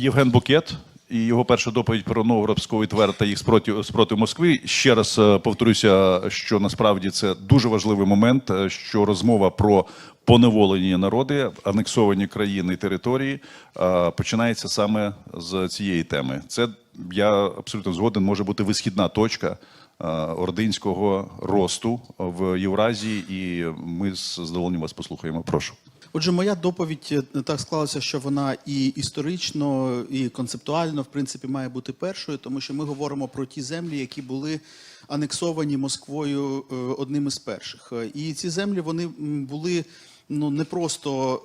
Євген Букет і його перша доповідь про Новгородський твер та їх спротив, спротив Москви. Ще раз е, повторюся, що насправді це дуже важливий момент, е, що розмова про поневолені народи, анексовані країни і території е, починається саме з цієї теми. Це я абсолютно згоден, може бути висхідна точка ординського росту в Євразії, і ми з задоволенням вас послухаємо. Прошу. Отже, моя доповідь е, так склалася, що вона і історично, і концептуально, в принципі, має бути першою, тому що ми говоримо про ті землі, які були анексовані Москвою е, одним із перших. Е, І ці землі вони були. Ну не просто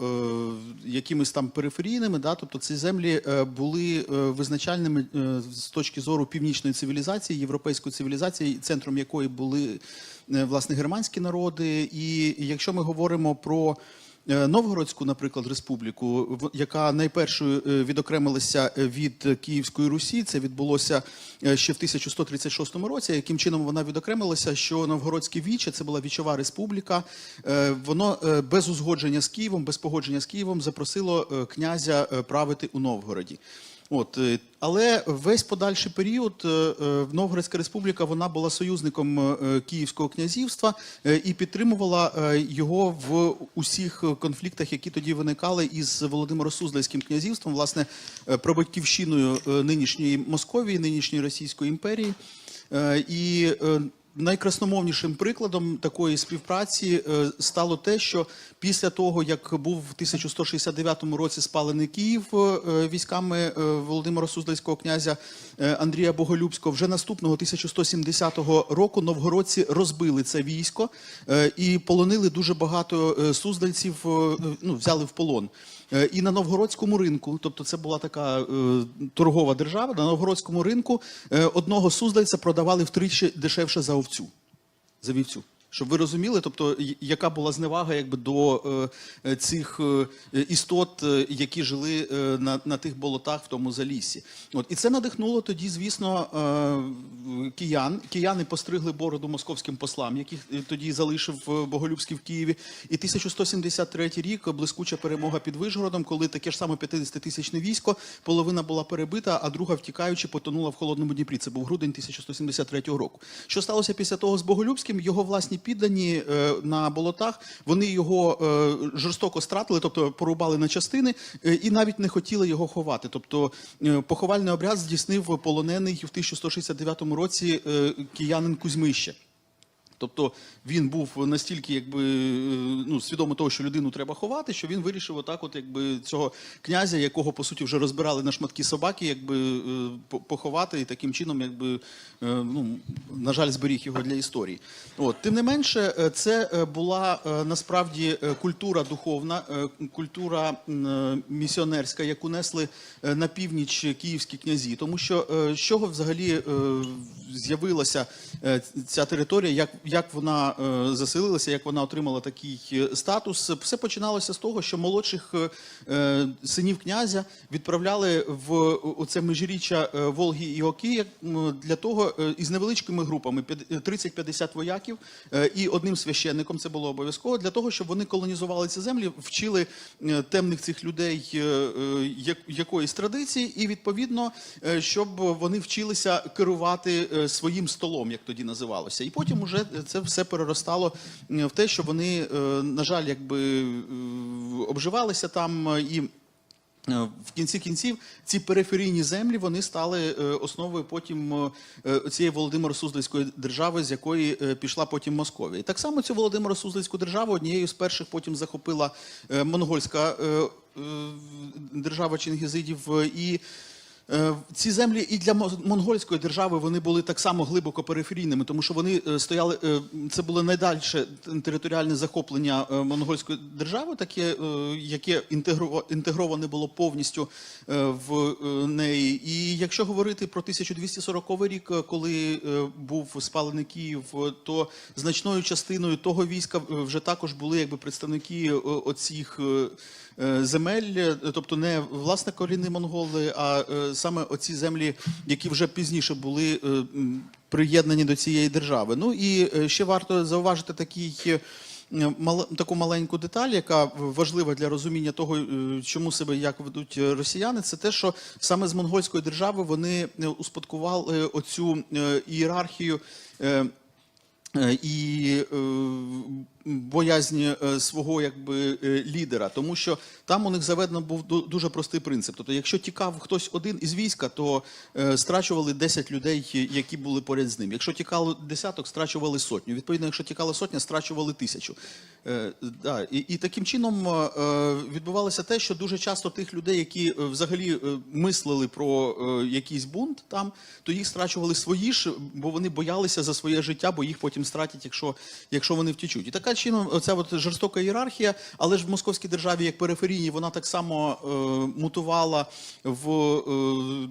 е, якимись там периферійними, да, тобто ці землі е, були е, визначальними е, з точки зору північної цивілізації, європейської цивілізації, центром якої були е, власне германські народи. І якщо ми говоримо про Новгородську, наприклад, республіку, яка найпершою е, відокремилася від Київської Русі. Це відбулося е, ще в 1136 році. Яким чином вона відокремилася? Що Новгородське віче це була вічова республіка. е, Воно е, без узгодження з Києвом, без погодження з Києвом запросило е, князя е, правити у Новгороді. От, е, але весь подальший період е, е, Новгородська республіка вона була союзником Київського князівства і підтримувала його в усіх конфліктах, які тоді виникали із Володимиро-Суздальським князівством, власне, пробатьківщиною е, нинішньої Московії, нинішньої Російської імперії. І найкрасномовнішим прикладом такої співпраці е, стало те, що після того, як був в 1169 році спалений Київ е, військами е, Володимира Суздальського князя Андрія Боголюбського, вже наступного 1170 року новгородці розбили це військо і полонили дуже багато суздальців, ну, взяли в полон. Е, І на новгородському ринку, тобто це була така е, торгова держава, на новгородському ринку е, одного суздальця продавали втричі дешевше за овцю, за вівцю. Щоб ви розуміли, тобто яка була зневага якби до е, цих е, істот, е, які жили е, на, на тих болотах в тому залісі. От і це надихнуло тоді, звісно, е, киян. Кияни постригли бороду московським послам, яких тоді залишив Боголюбський в Києві. І 1173 рік блискуча перемога під Вишгородом, коли таке ж саме 50-тисячне військо, половина була перебита, а друга, втікаючи, потонула в холодному Дніпрі. Це був грудень 1173 року. Що сталося після того з Боголюбським? Його власні піддані е, на болотах, вони його е, жорстоко стратили, тобто порубали на частини, е, і навіть не хотіли його ховати. Тобто поховальний обряд здійснив полонений в 1169 році киянин Кузьмище. Тобто він був настільки, якби е, ну свідомо того, що людину треба ховати, що він вирішив отак, от якби цього князя, якого по суті вже розбирали на шматки собаки, якби е, поховати і таким чином, якби е, ну на жаль, зберіг його для історії. От тим не менше, це була насправді культура духовна, культура місіонерська, яку несли на північ київські князі, тому що з чого взагалі з'явилася ця територія, як, як вона е, заселилася, як вона отримала такий е, статус. Все починалося з того, що молодших е, синів князя відправляли в оце межиріччя Волги і Оки для того із невеличкими групами п'ят- 30-50 вояків і одним священником. Це було обов'язково для того, щоб вони колонізували ці землі, вчили темних цих людей як- якоїсь традиції, і відповідно, щоб вони вчилися керувати своїм столом, як тоді називалося. І потім уже це все переростало в те, що вони, е, на жаль, якби е, обживалися там е, і. В кінці кінців ці периферійні землі вони стали основою потім цієї Володимиро-Суздальської держави, з якої пішла потім Московія. І так само цю Володимиро-Суздальську державу однією з перших потім захопила монгольська держава Чингізидів. І Ці землі і для монгольської держави вони були так само глибоко периферійними, тому що вони е, стояли. е, Це було найдальше територіальне захоплення е, монгольської держави, таке, е, яке інтегроване було повністю е, в е, неї. І якщо говорити про 1240 рік, е, коли е, був спалений Київ, е, то значною частиною того війська е, вже також були якби представники е, оцих. Е, земель, е, тобто не власне корінні монголи, а е, саме оці землі, які вже пізніше були приєднані до цієї держави. Ну і ще варто зауважити такий. таку маленьку деталь, яка важлива для розуміння того, чому себе як ведуть росіяни. Це те, що саме з монгольської держави вони успадкували оцю ієрархію. І боязнь е, свого якби е, лідера, тому що там у них заведено був ду- дуже простий принцип. Тобто, якщо тікав хтось один із війська, то е, страчували 10 людей, які були поряд з ним. Якщо тікало десяток, страчували сотню. Відповідно, якщо тікала сотня, страчували тисячу. І, таким чином відбувалося те, що дуже часто тих людей, які взагалі мислили про якийсь бунт там, то їх страчували свої ж, бо вони боялися за своє життя, бо їх потім стратять, якщо, якщо вони втічуть. І така чином, оця от жорстока ієрархія, але ж в московській державі, як периферійній, вона так само е, мутувала в е,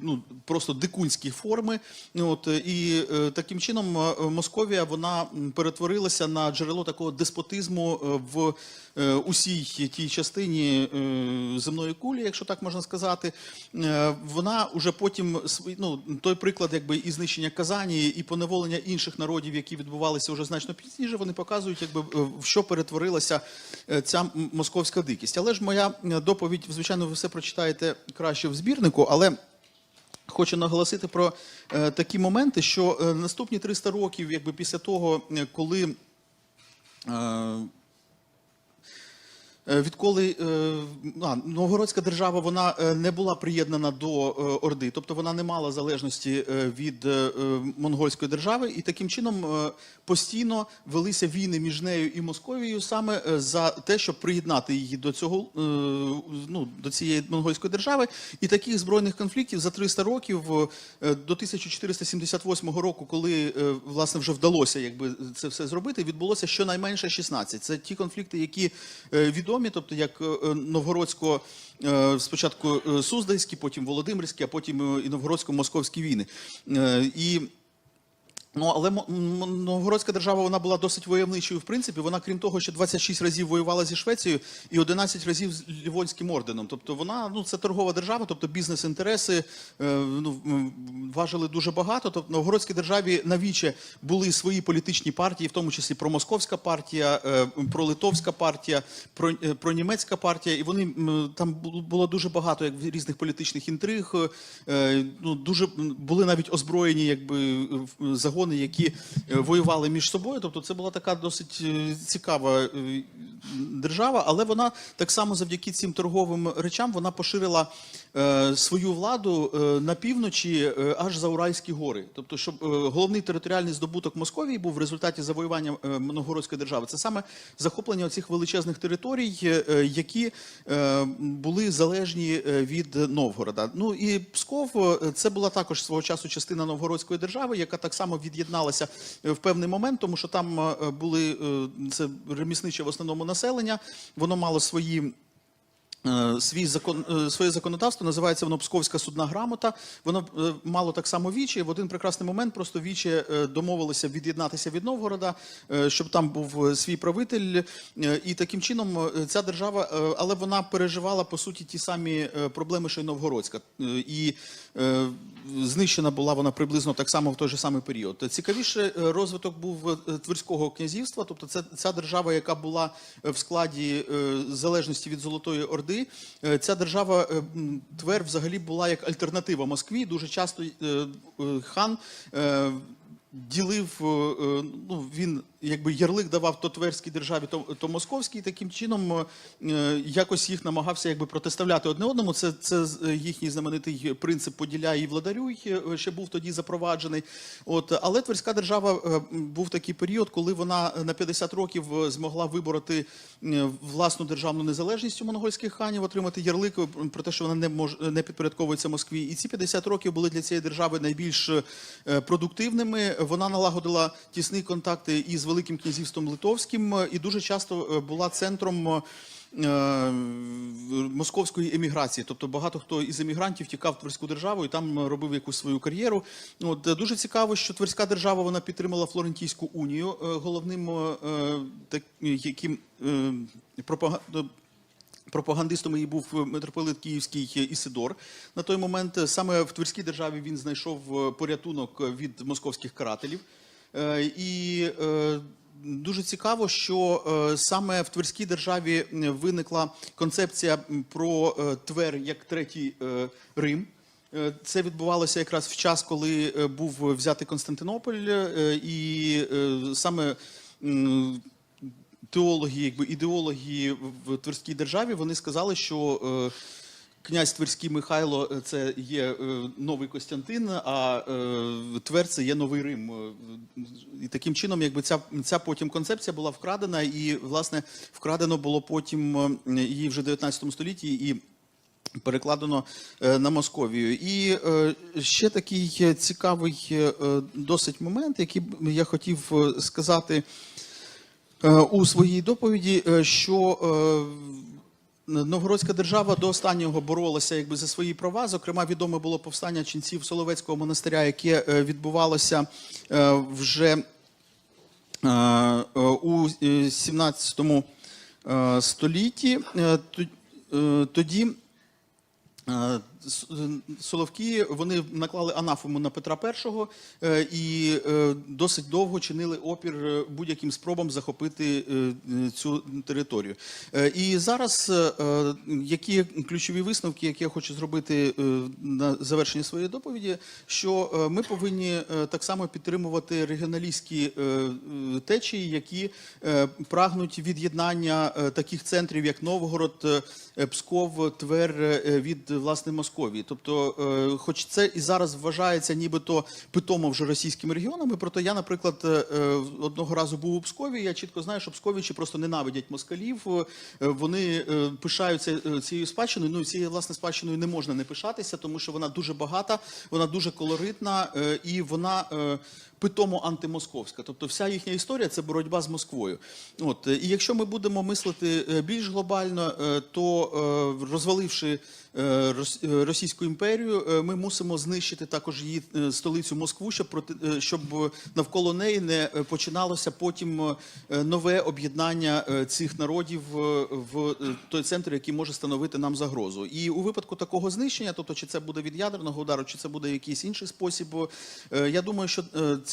ну, просто дикунські форми. От, е, і е, таким чином е, Московія вона перетворилася на джерело такого деспотизму е, в е, усій тій частині е, земної кулі, якщо так можна сказати. Е, Вона уже потім ну, той приклад, якби і знищення Казані, і поневолення інших народів, які відбувалися вже значно пізніше, вони показують, якби в що перетворилася е, ця московська дикість. Але ж моя е, доповідь, звичайно, ви все прочитаєте краще в збірнику, але. Хочу наголосити про е, такі моменти, що наступні 300 років, якби після того, коли Відколи е, а, Новгородська держава вона е, не була приєднана до е, Орди, тобто вона не мала залежності е, від е, е, монгольської держави, і таким чином е, постійно велися війни між нею і Московією саме е, за те, щоб приєднати її до цього е, ну, до цієї монгольської держави. І таких збройних конфліктів за 300 років е, до 1478 року, коли е, власне вже вдалося якби це все зробити, відбулося щонайменше 16. Це ті конфлікти, які е, відомі, тобто як е, новгородсько. е, Спочатку е, Суздальські, потім Володимирські, а потім е, і новгородсько-московські війни. Е, І Ну, але Новгородська держава вона була досить войовничою, в принципі. Вона, крім того, що 26 разів воювала зі Швецією і 11 разів з Лівонським орденом. Тобто вона ну це торгова держава, тобто бізнес-інтереси е, ну, важили дуже багато. Тобто Новгородській державі навіче були свої політичні партії, в тому числі промосковська партія, е, пролитовська партія, про, е, пронімецька партія. І вони там було дуже багато як різних політичних інтриг. Ну дуже були навіть озброєні, якби в- загони, які е, воювали між собою. Тобто, це була така досить е, цікава е, держава, але вона так само завдяки цим торговим речам вона поширила свою владу на півночі аж за Уральські гори. Тобто, щоб головний територіальний здобуток Московії був в результаті завоювання Новгородської держави. Це саме захоплення цих величезних територій, які були залежні від Новгорода. Ну і Псков це була також свого часу частина Новгородської держави, яка так само від'єдналася е, в певний момент, тому що там е, були е, це ремісниче в основному населення, воно мало свої. Е, Свій закон е, своє законодавство називається воно Псковська судна грамота. Воно е, мало так само вічі. В один прекрасний момент просто вічі домовилися від'єднатися від Новгорода, щоб там був свій правитель. І таким чином ця держава, але вона переживала по суті ті самі проблеми, що й Новгородська. І знищена була вона приблизно так само в той же самий період. Цікавіше розвиток був Тверського князівства, тобто це ця держава, яка була в складі залежності від Золотої Орди. Е, Ця держава е, Твер взагалі була як альтернатива Москві. Дуже часто е, хан. Ділив, ну він якби ярлик давав то тверській державі, то, то московській. Таким чином е, якось їх намагався якби протиставляти одне одному. Це, це е, їхній знаменитий принцип поділяй і владарюй, е, ще був тоді запроваджений. От але тверська держава був такий період, коли вона на 50 років змогла вибороти власну державну незалежність у монгольських ханів, отримати ярлик про те, що вона не мож не підпорядковується Москві. І ці 50 років були для цієї держави найбільш продуктивними. Вона налагодила тісні контакти із Великим князівством Литовським е, і дуже часто е, була центром. е, Московської еміграції, тобто багато хто із емігрантів тікав в Тверську державу і там робив якусь свою кар'єру. От дуже цікаво, що Тверська держава вона підтримала Флорентійську унію головним так, яким е, Пропагандистом її був митрополит Київський Ісидор. На той момент саме в Тверській державі він знайшов порятунок від московських карателів. Е, І е, Дуже цікаво, що е, саме в Тверській державі виникла концепція про Твер як третій Рим. Це відбувалося якраз в час, коли був взятий Константинополь, і саме теологи, якби ідеологи в Тверській державі, вони сказали, що князь Тверський Михайло е, це є е, новий Костянтин, а е, Твер це є новий Рим. І таким чином, якби ця, ця потім концепція була вкрадена, і власне вкрадено було потім її вже в 19 столітті і. Перекладено на Московію. І ще такий цікавий досить момент, який я хотів сказати у своїй доповіді, що Новгородська держава до останнього боролася якби за свої права. Зокрема, відоме було повстання ченців Соловецького монастиря, яке відбувалося вже у е, 17 е, столітті. Тоді Соловки вони наклали анафему на Петра І е, і е, досить довго чинили опір е, будь-яким спробам захопити е, е, цю територію. Е, І зараз е, е, які ключові висновки, які я хочу зробити е, на завершення своєї доповіді, що е, ми повинні е, так само підтримувати регіоналістські е, е, течії, які е, прагнуть від'єднання е, таких центрів, як Новгород, е, Псков, Твер е, від власне Московії. Тобто, е, хоч це і зараз вважається нібито питомо вже російськими регіонами, проте я, наприклад, е, е, одного разу був у Пскові. Я чітко знаю, що псковічі просто ненавидять москалів. Вони пишаються цією спадщиною. Ну і цією власне спадщиною не можна не пишатися, тому що вона дуже багата, вона дуже колоритна і вона. Питомо антимосковська, тобто вся їхня історія це боротьба з Москвою. От е, і якщо ми будемо мислити е, більш глобально, е, то розваливши Рос- Російську імперію, ми мусимо знищити також її столицю Москву, щоб проти щоб навколо неї не починалося потім нове об'єднання цих народів в той центр, який може становити нам загрозу. І у випадку такого знищення, тобто чи це буде від ядерного удару, чи це буде якийсь інший спосіб, я думаю, що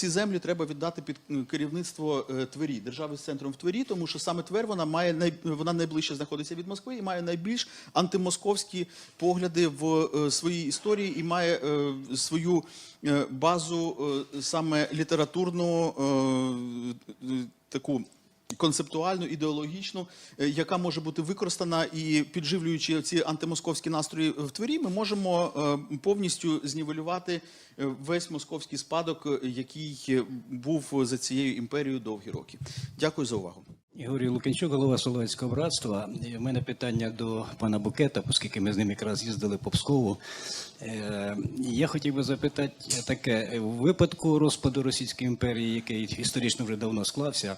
ці землі треба віддати під керівництво е, Твері, держави з центром в Твері, тому що саме Твер вона має най... вона найближче знаходиться від Москви і має найбільш антимосковські погляди в е, своїй історії і має е, свою базу саме літературну таку. Концептуальну, ідеологічну, е, яка може бути використана і підживлюючи ці антимосковські настрої в Твері, ми можемо е, повністю знівелювати е, весь московський спадок, який був за цією імперією довгі роки. Дякую за увагу. Ігорій Лукінчук, голова Соловецького братства. В мене питання до пана Букета, оскільки ми з ним якраз їздили по Пскову. Я хотів би запитати таке: в випадку розпаду Російської імперії, який історично вже давно склався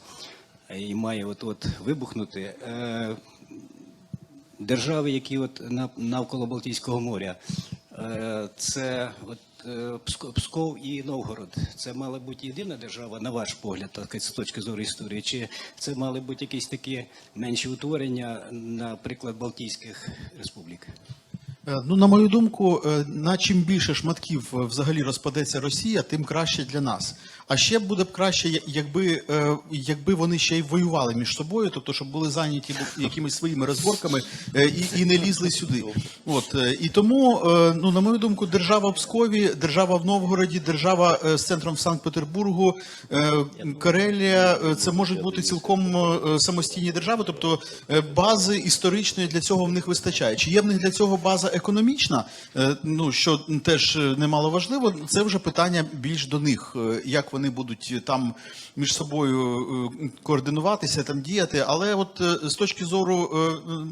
і має от-от вибухнути, е, держави, які от на- навколо Балтійського моря, е, це от е, Пско- Псков і Новгород. Це мала бути єдина держава, на ваш погляд, так з точки зору історії, чи це мали бути якісь такі менші утворення, наприклад, Балтійських республік? Е, Ну, на мою думку, е, на чим більше шматків е, взагалі розпадеться Росія, тим краще для нас. А ще буде б краще, якби, якби вони ще й воювали між собою, тобто, щоб були зайняті якимись своїми розборками і, і не лізли сюди. От і тому, ну на мою думку, держава в Пскові, держава в Новгороді, держава з центром в Санкт-Петербургу, Карелія, це можуть бути цілком самостійні держави, тобто бази історичної для цього в них вистачає. Чи є в них для цього база економічна? Е, Ну що теж е, немало важливо, це вже питання більш до них, е, як вони будуть там між собою координуватися, там діяти. Але от з точки зору,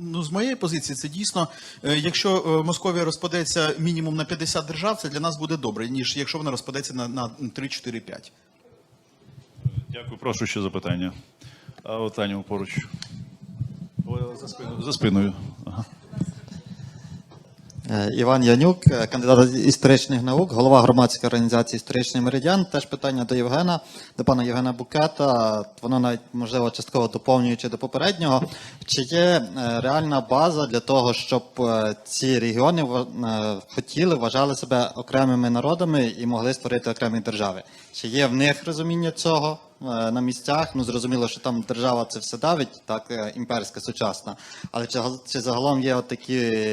ну з моєї позиції, це дійсно, якщо Московія розпадеться мінімум на 50 держав, це для нас буде добре, ніж якщо вона розпадеться на, на 3, 4, 5. Дякую, прошу ще запитання. А от Таню поруч. За спиною. За спиною. Ага. Е, Іван Янюк, е, кандидат історичних наук, голова громадської організації Історичний меридіан. Теж питання до Євгена, до пана Євгена Букета. Воно навіть можливо частково доповнюючи до попереднього. Чи є е, реальна база для того, щоб ці регіони хотіли, вважали себе окремими народами і могли створити окремі держави? Чи є в них розуміння цього? Е, на місцях. Ну зрозуміло, що там держава це все давить, так е, імперська сучасна. Але чи, чи загалом є от такі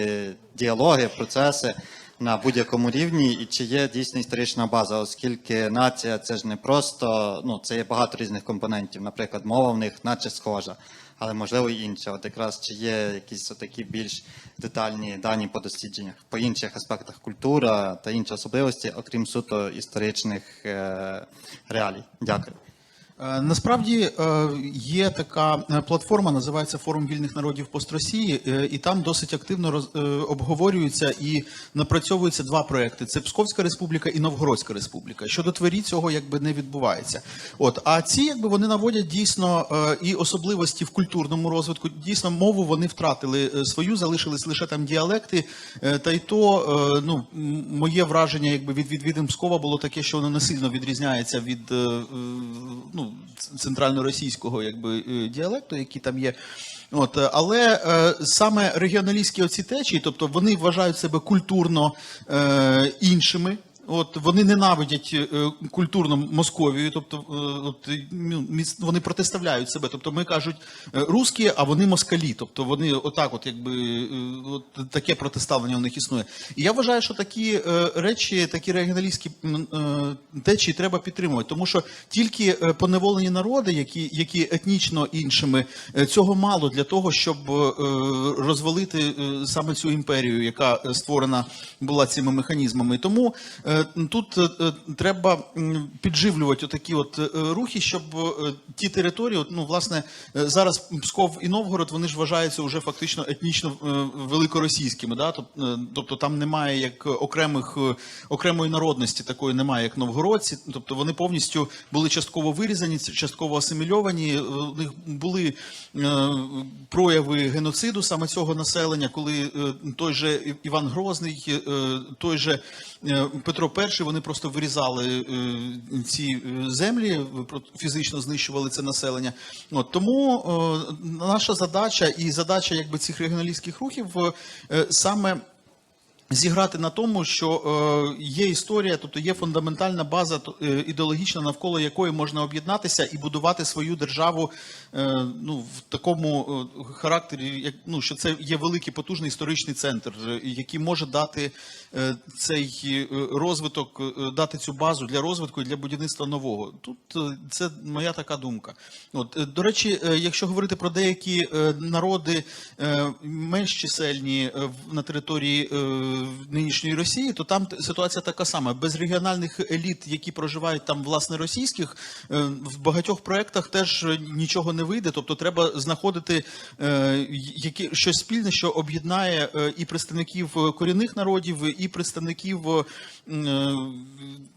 діалоги, процеси на будь-якому рівні, і чи є дійсно історична база, оскільки нація це ж не просто, ну це є багато різних компонентів. Наприклад, мова в них наче схожа, але можливо і інша. От якраз чи є якісь такі більш детальні дані по дослідженнях по інших аспектах культура та інші особливості, окрім суто історичних е, реалій. Дякую. Е, Насправді е, є така е, платформа, називається Форум вільних народів Постросії, і там досить активно роз- обговорюються і напрацьовуються два проекти: це Псковська республіка і Новгородська республіка. Щодо творі цього якби не відбувається. От а ці якби вони наводять дійсно і особливості в культурному розвитку. Дійсно, мову вони втратили свою, залишились лише там діалекти. Та й то ну моє враження, якби від відвідин Пскова було таке, що воно не сильно відрізняється від е, ну, центрально-російського якби е, діалекту, який там є. От, е, але е, саме регіоналістські оці течії, тобто вони вважають себе культурно е, іншими. От вони ненавидять е, культурно Московію, тобто е, от, е, ну, вони протиставляють себе. Тобто ми кажуть русські, а вони москалі. Тобто вони отак, от якби от таке протиставлення у них існує. І я вважаю, що такі речі, такі регіоналістські течії треба підтримувати, тому що тільки поневолені народи, які, які етнічно іншими, цього мало для того, щоб розвалити саме цю імперію, яка створена була цими механізмами. Тому тут е, е, треба підживлювати отакі от е, рухи, щоб е, ті території, ну власне е, зараз Псков і Новгород, вони ж вважаються вже фактично етнічно е, великоросійськими. Да? Е, Тобто там немає як окремих е, окремої народності, такої немає, як новгородці. Тобто вони повністю були частково вирізані, частково асимільовані. Е, У них були е, прояви геноциду саме цього населення, коли е, той же Іван Грозний, е, той же е, Петро І, вони просто вирізали е, ці е, землі, фізично знищували це населення. От, тому е, наша задача і задача якби цих регіоналістських рухів саме. Зіграти на тому, що є історія, тобто є фундаментальна база ідеологічна, навколо якої можна об'єднатися і будувати свою державу ну, в такому характері, як ну що це є великий потужний історичний центр, який може дати цей е, розвиток, е, дати цю базу для розвитку і для будівництва нового. Тут е, це моя така думка. От е, до речі, е, якщо говорити про деякі е, народи е, менш чисельні е, на території е, нинішньої Росії, то там ситуація така сама. Без регіональних еліт, які проживають там власне російських, е, в багатьох проєктах теж е, нічого не вийде. Тобто треба знаходити е, які, щось спільне, що об'єднає е, і представників е, корінних народів, і представників е, е,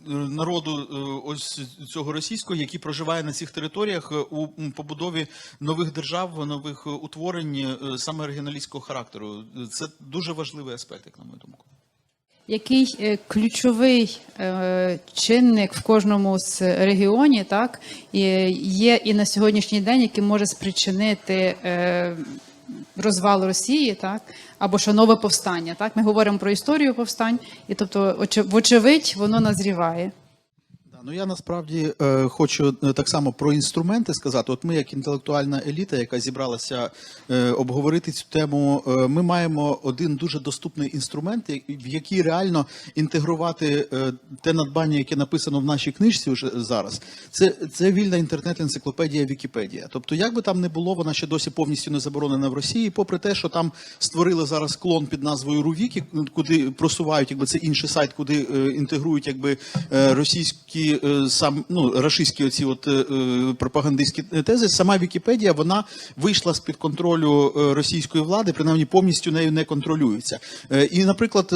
народу е, ось цього російського, який проживає на цих територіях у побудові нових держав, нових утворень саме регіоналістського характеру. Це дуже важливий аспект, як на мою думку. Який ключовий чинник в кожному з регіонів, так є і на сьогоднішній день, який може спричинити розвал Росії, так або що нове повстання. Так, ми говоримо про історію повстань, і тобто, вочевидь, воно назріває. Ну я насправді е, хочу е, так само про інструменти сказати. От ми, як інтелектуальна еліта, яка зібралася е, обговорити цю тему, е, ми маємо один дуже доступний інструмент, в який реально інтегрувати е, те надбання, яке написано в нашій книжці вже зараз. Це, це вільна інтернет-енциклопедія Вікіпедія. Тобто, як би там не було, вона ще досі повністю не заборонена в Росії, попри те, що там створили зараз клон під назвою Рувікі, куди просувають, якби це інший сайт, куди е, інтегрують якби е, російські е, сам ну рашистські оці от е, е, пропагандистські тези. Сама Вікіпедія вона вийшла з під контролю російської влади, принаймні повністю нею не контролюється. І, наприклад,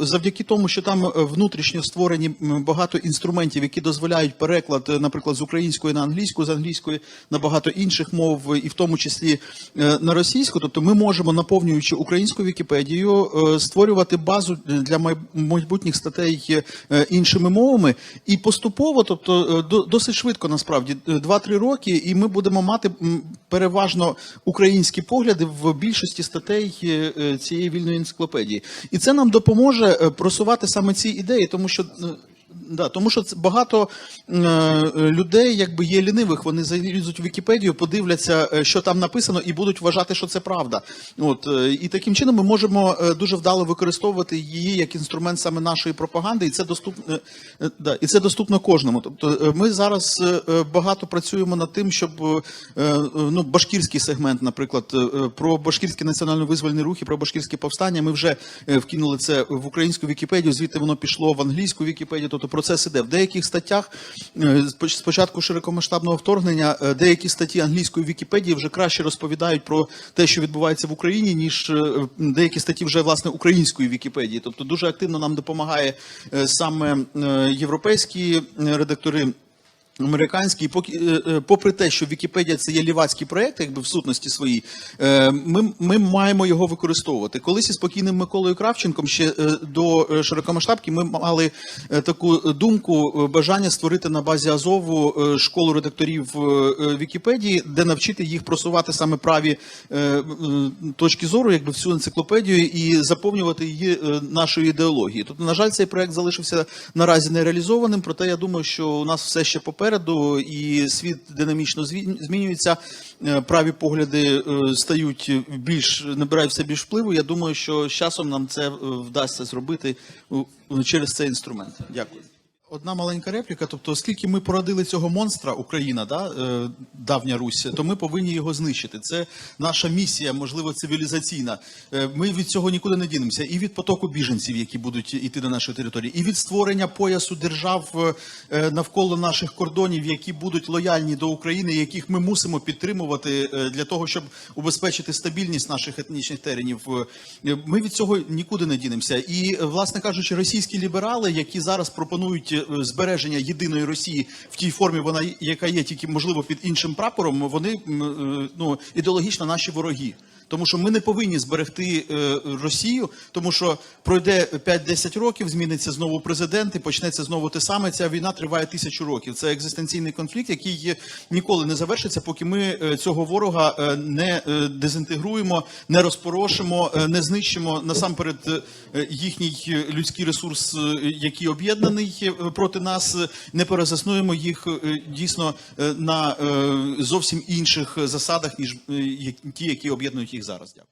завдяки тому, що там внутрішньо створені багато інструментів, які дозволяють переклад, наприклад, з української на англійську, з англійської на багато інших мов, і в тому числі на російську, тобто ми можемо, наповнюючи українську Вікіпедію, створювати базу для майбутніх статей іншими мовами, і поступово, тобто е, до- досить швидко, насправді, е, 2-3 роки, і ми будемо мати переважно українські погляди в більшості статей е, е, цієї вільної енциклопедії. І це нам допоможе е, просувати саме ці ідеї, тому що. Е, Да, тому що це багато е, е, людей, якби є лінивих, вони залізуть в Вікіпедію, подивляться, е, що там написано, і будуть вважати, що це правда. От е, і таким чином ми можемо е, дуже вдало використовувати її як інструмент саме нашої пропаганди, і це доступно, е, да, і це доступно кожному. Тобто, е, ми зараз е, е, багато працюємо над тим, щоб е, е, ну башкірський сегмент, наприклад, е, е, про башкірський національно-визвольний рух і про башкірське повстання. Ми вже е, вкинули це в українську Вікіпедію, звідти воно пішло в англійську Вікіпедію. Тобто процес іде. В деяких статтях е, з початку широкомасштабного вторгнення е, деякі статті англійської Вікіпедії вже краще розповідають про те, що відбувається в Україні, ніж е, деякі статті вже власне української Вікіпедії. Тобто дуже активно нам допомагає е, саме е, європейські е, редактори. Американський, е, е, попри те, що Вікіпедія це є лівацький проект, якби в сутності своїй, е, ми, ми маємо його використовувати. Колись із спокійним Миколою Кравченком ще до широкомасштабки ми мали таку думку, бажання створити на базі Азову школу редакторів Вікіпедії, де навчити їх просувати саме праві точки зору, якби всю енциклопедію і заповнювати її нашою ідеологією. Тобто, на жаль, цей проект залишився наразі нереалізованим, проте я думаю, що у нас все ще попереду, і світ динамічно змінюється. е, Праві погляди е, стають більш набирають все більш впливу. Я думаю, що з часом нам це е, вдасться зробити через цей інструмент. Дякую. Одна маленька репліка. Тобто, оскільки ми породили цього монстра, Україна, да, е, давня Русь, то ми повинні його знищити. Це наша місія, можливо, цивілізаційна. Е, Ми від цього нікуди не дінемося. І від потоку біженців, які будуть йти до нашої території, і від створення поясу держав е, навколо наших кордонів, які будуть лояльні до України, яких ми мусимо підтримувати для того, щоб убезпечити стабільність наших етнічних теренів. Ми від цього нікуди не дінемося. І, власне кажучи, російські ліберали, які зараз пропонують збереження єдиної Росії в тій формі, вона яка є, тільки можливо під іншим прапором, вони е, ну ідеологічно наші вороги. Тому що ми не повинні зберегти е, Росію, тому що пройде 5-10 років, зміниться знову президент і почнеться знову те саме. Ця війна триває тисячу років. Це екзистенційний конфлікт, який ніколи не завершиться, поки ми е, цього ворога е, не дезінтегруємо, не розпорошимо, не знищимо насамперед їхній людський ресурс, який об'єднаний проти нас, не перезаснуємо їх дійсно на зовсім інших засадах, ніж ті, які об'єднують їх зараз. Дякую.